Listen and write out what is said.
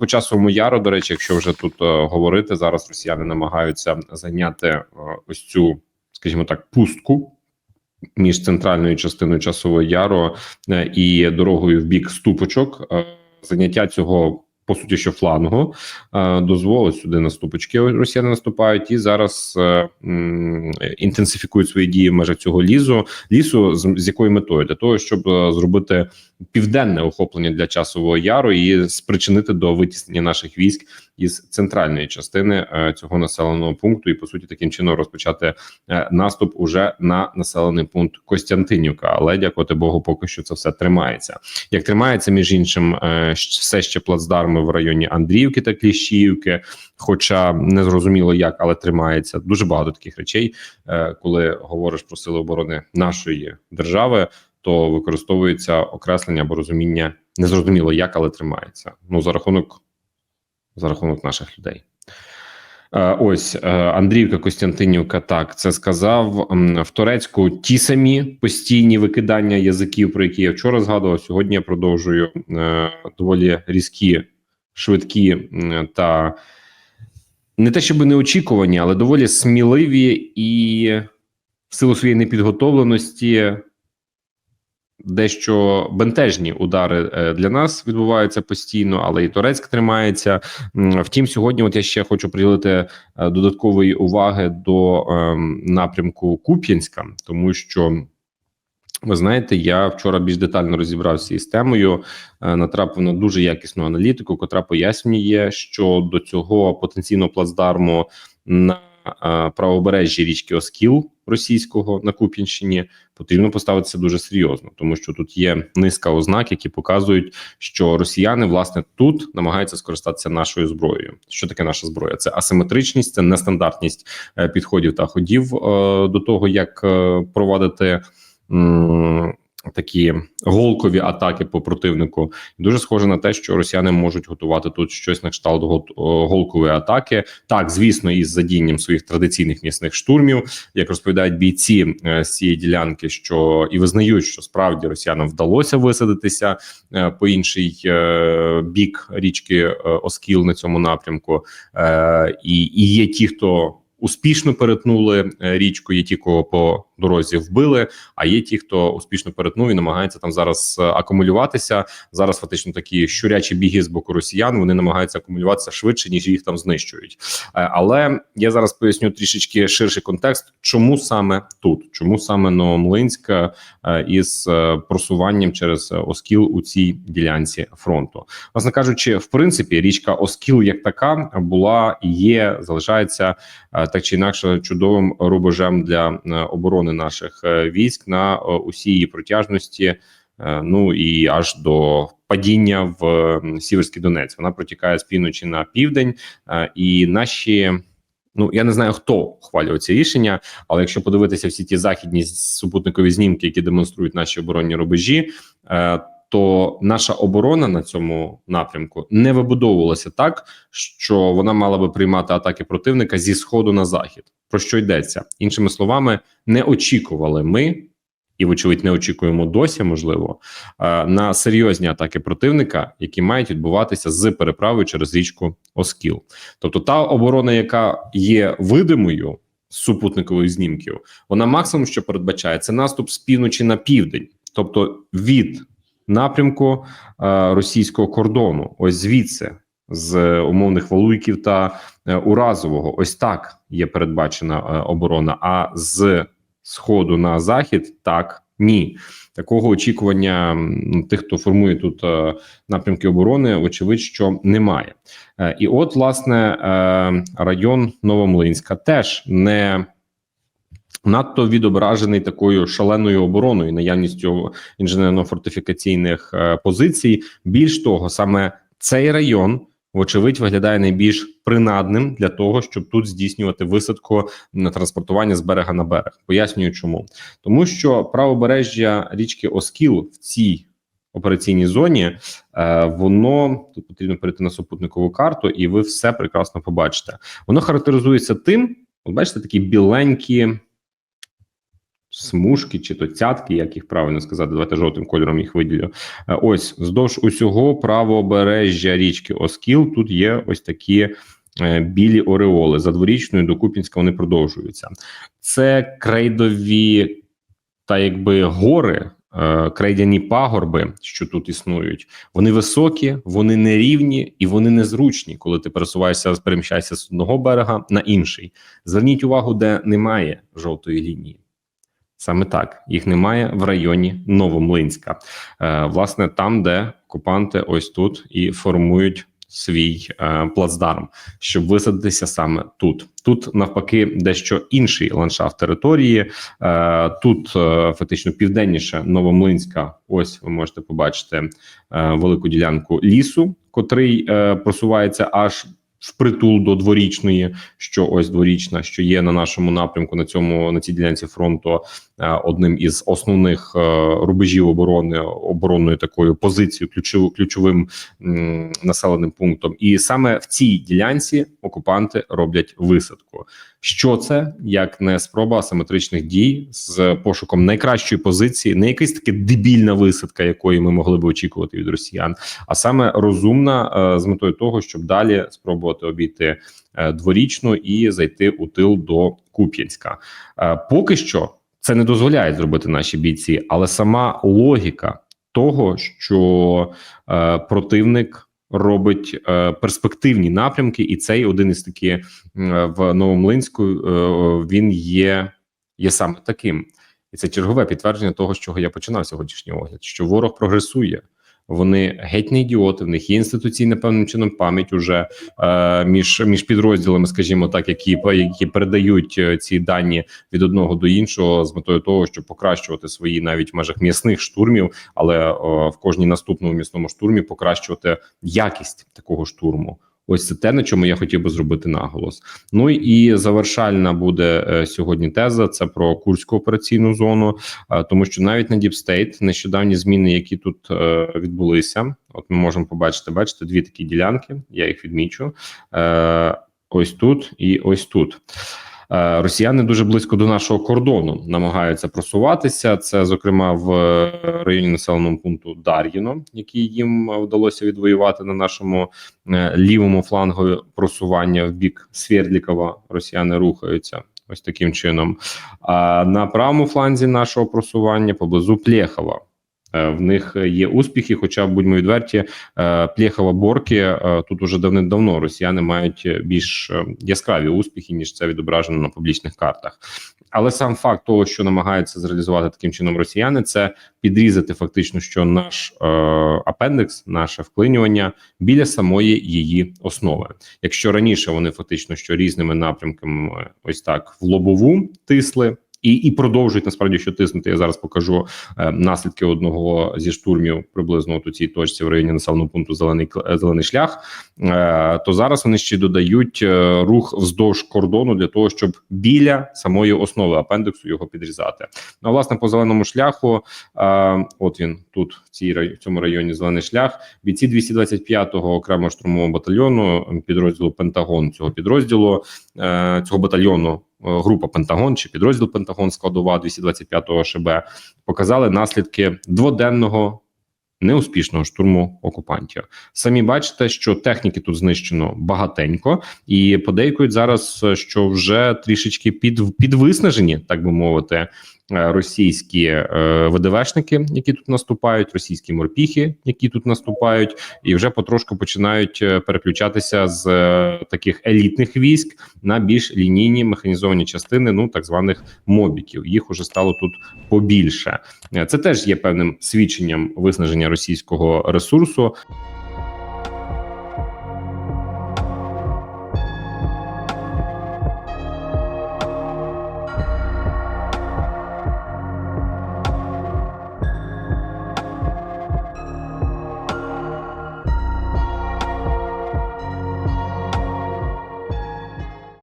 по часовому яру, до речі, якщо вже тут е, говорити, зараз росіяни намагаються зайняти е, ось цю, скажімо так, пустку між центральною частиною часового яру е, і дорогою в бік ступочок. Заняття цього. По суті, що флангу е, дозволить сюди наступочки. Росіяни наступають і зараз е, інтенсифікують свої дії в межах цього. Лісу з, з якою метою для того, щоб е, зробити південне охоплення для часового яру і спричинити до витіснення наших військ із центральної частини е, цього населеного пункту, і по суті таким чином розпочати е, наступ уже на населений пункт Костянтинівка. Але дякувати Богу, поки що це все тримається. Як тримається між іншим, е, все ще плацдарми в районі Андріївки та Кліщіївки, хоча не зрозуміло як, але тримається дуже багато таких речей, коли говориш про сили оборони нашої держави. То використовується окреслення або розуміння незрозуміло як, але тримається. Ну за рахунок за рахунок наших людей. Е, Ось е, Андріївка Костянтинівка так це сказав в Турецьку. Ті самі постійні викидання язиків, про які я вчора згадував. Сьогодні я продовжую е, доволі різкі, швидкі та не те, щоб неочікувані, але доволі сміливі і в силу своєї непідготовленості дещо бентежні удари е, для нас відбуваються постійно, але і Турецьк тримається. Втім, сьогодні, от я ще хочу приділити е, додаткової уваги до ем, напрямку Куп'янська, тому що. Ви знаєте, я вчора більш детально розібрався із темою, е, натрапив на дуже якісну аналітику, котра пояснює, що до цього потенційного плацдарму на правобережжі річки Оскіл російського на Куп'янщині потрібно поставитися дуже серйозно, тому що тут є низка ознак, які показують, що росіяни власне тут намагаються скористатися нашою зброєю. Що таке наша зброя? Це асиметричність, це нестандартність е, підходів та ходів е, до того, як е, проводити. м, Такі голкові атаки по противнику дуже схоже на те, що росіяни можуть готувати тут щось на кшталт гол- голкової атаки. Так, звісно, із задінням своїх традиційних м'ясних штурмів, як розповідають бійці е, з цієї ділянки, що і визнають, що справді росіянам вдалося висадитися е, по інший е, бік річки Оскіл на цьому напрямку, і є ті, хто. Успішно перетнули е, річку. Є ті, кого по дорозі вбили. А є ті, хто успішно перетнув і намагається там зараз е, акумулюватися. Зараз фактично такі щурячі біги з боку росіян. Вони намагаються акумулюватися швидше, ніж їх там знищують. Е, Але я зараз поясню трішечки ширший контекст, чому саме тут, чому саме Новомлинська із просуванням через Оскіл у цій ділянці фронту. Власне кажучи, в принципі, річка Оскіл як така була є, залишається так чи інакше чудовим рубежем для е, оборони наших е, військ на е, усій її протяжності. Ну і аж до падіння в Сіверський Донець. Вона протікає з півночі на південь, і наші. Ну я не знаю, хто ухвалював ці рішення, але якщо подивитися всі ті західні супутникові знімки, які демонструють наші оборонні рубежі, то наша оборона на цьому напрямку не вибудовувалася так, що вона мала би приймати атаки противника зі сходу на захід. Про що йдеться? Іншими словами, не очікували ми. І, вочевидь, не очікуємо досі, можливо, е, на серйозні атаки противника, які мають відбуватися з переправою через річку Оскіл. Тобто, та оборона, яка є видимою з супутникових знімків, вона максимум, що передбачає, це наступ з півночі на південь, тобто від напрямку е, російського кордону, ось звідси. З умовних валуйків та е, уразового, ось так є передбачена е, оборона. А з сходу на захід так ні. Такого очікування тих, хто формує тут е, напрямки оборони, вочевидь, що немає. Е, і от, власне, е, район Новомлинська теж не надто відображений такою шаленою обороною, наявністю інженерно-фортифікаційних е, позицій. Більш того, саме цей район. Вочевидь, виглядає найбільш принадним для того, щоб тут здійснювати висадку на транспортування з берега на берег. Пояснюю, чому тому, що правобережжя річки Оскіл в цій операційній зоні е, воно тут потрібно перейти на супутникову карту, і ви все прекрасно побачите. Воно характеризується тим, от бачите, такі біленькі смужки чи то цятки, як їх правильно сказати, давайте жовтим кольором їх виділю. Е, Ось вздовж усього правобережжя річки Оскіл. Тут є ось такі е, білі ореоли. За дворічною до Купінська вони продовжуються. Це крейдові та якби гори. е, Крейдяні пагорби, що тут існують, вони високі, вони нерівні і вони незручні, коли ти пересуваєшся, переміщаєшся з одного берега на інший. Зверніть увагу, де немає жовтої лінії. Саме так їх немає в районі Новомлинська, е, власне, там, де окупанти ось тут і формують свій е, плацдарм, щоб висадитися саме тут. Тут навпаки дещо інший ландшафт території. Е, тут е, фактично південніше Новомлинська. Ось ви можете побачити е, велику ділянку лісу, котрий е, просувається аж впритул до дворічної, що ось дворічна, що є на нашому напрямку на цьому на цій ділянці фронту е, одним із основних е, рубежів оборони оборонною такою позицією, ключовим ключовим населеним пунктом. І саме в цій ділянці окупанти роблять висадку. Що це як не спроба асиметричних дій з пошуком найкращої позиції, не якась таки дебільна висадка, якої ми могли би очікувати від росіян, а саме розумна е, з метою того, щоб далі спробувати обійти е, дворічну і зайти у тил до Куп'янська. Е, Поки що це не дозволяє зробити наші бійці, але сама логіка того, що е, противник. Робить е, перспективні напрямки, і цей один із такі е, в Новомлинську. Е, він є, є саме таким, і це чергове підтвердження того, з чого я починав сьогоднішній огляд: що ворог прогресує. Вони геть не ідіоти. В них є інституційна певним чином пам'ять уже е, між між підрозділами, скажімо так, які які передають е, ці дані від одного до іншого з метою того, щоб покращувати свої навіть в межах м'ясних штурмів, але е, в кожній наступному місному штурмі покращувати якість такого штурму. Ось це те, на чому я хотів би зробити наголос. Ну і завершальна буде е, сьогодні теза. Це про курську операційну зону, е, тому що навіть на Діпстейт нещодавні зміни, які тут е, відбулися, от ми можемо побачити, бачите, дві такі ділянки. Я їх відмічу. Ось тут і ось тут. Е, Росіяни дуже близько до нашого кордону намагаються просуватися. Це, зокрема, в е, районі населеного пункту Дар'їно, який їм вдалося відвоювати на нашому е, лівому флангу просування в бік Свердлікова. Росіяни рухаються ось таким чином. А на правому фланзі нашого просування поблизу Плєхова. Е, В них є успіхи, хоча будьмо відверті, е, Плєхова Борки е, тут уже давним-давно росіяни мають більш яскраві успіхи, ніж це відображено на публічних картах. Але сам факт того, що намагаються зреалізувати таким чином росіяни, це підрізати фактично, що наш е, апендекс, наше вклинювання біля самої її основи. Якщо раніше вони фактично що різними напрямками, ось так в лобову тисли. І і продовжують насправді що тиснути. Я зараз покажу е, наслідки одного зі штурмів приблизно от у цій точці в районі населеного пункту Зелений е, зелений шлях. Е, то зараз вони ще додають е, рух вздовж кордону для того, щоб біля самої основи апендексу його підрізати. Ну а власне по зеленому шляху, е, от він тут в цій в цьому районі зелений шлях. Бійці 225-го окремого штурмового батальйону підрозділу Пентагон цього підрозділу е, цього батальйону. Е, Група Пентагон чи підрозділ Пентагон складова 225-го ШБ показали наслідки дводенного неуспішного штурму окупантів. Самі бачите, що техніки тут знищено багатенько, і подейкують зараз, е, що вже трішечки під підвиснажені, так би мовити, російські е, ВДВшники, які тут наступають, російські морпіхи, які тут наступають, і вже потрошку починають е, переключатися з е, таких елітних військ на більш лінійні механізовані частини, ну так званих мобіків. Їх уже стало тут побільше. Е, Це теж є певним свідченням виснаження російського ресурсу.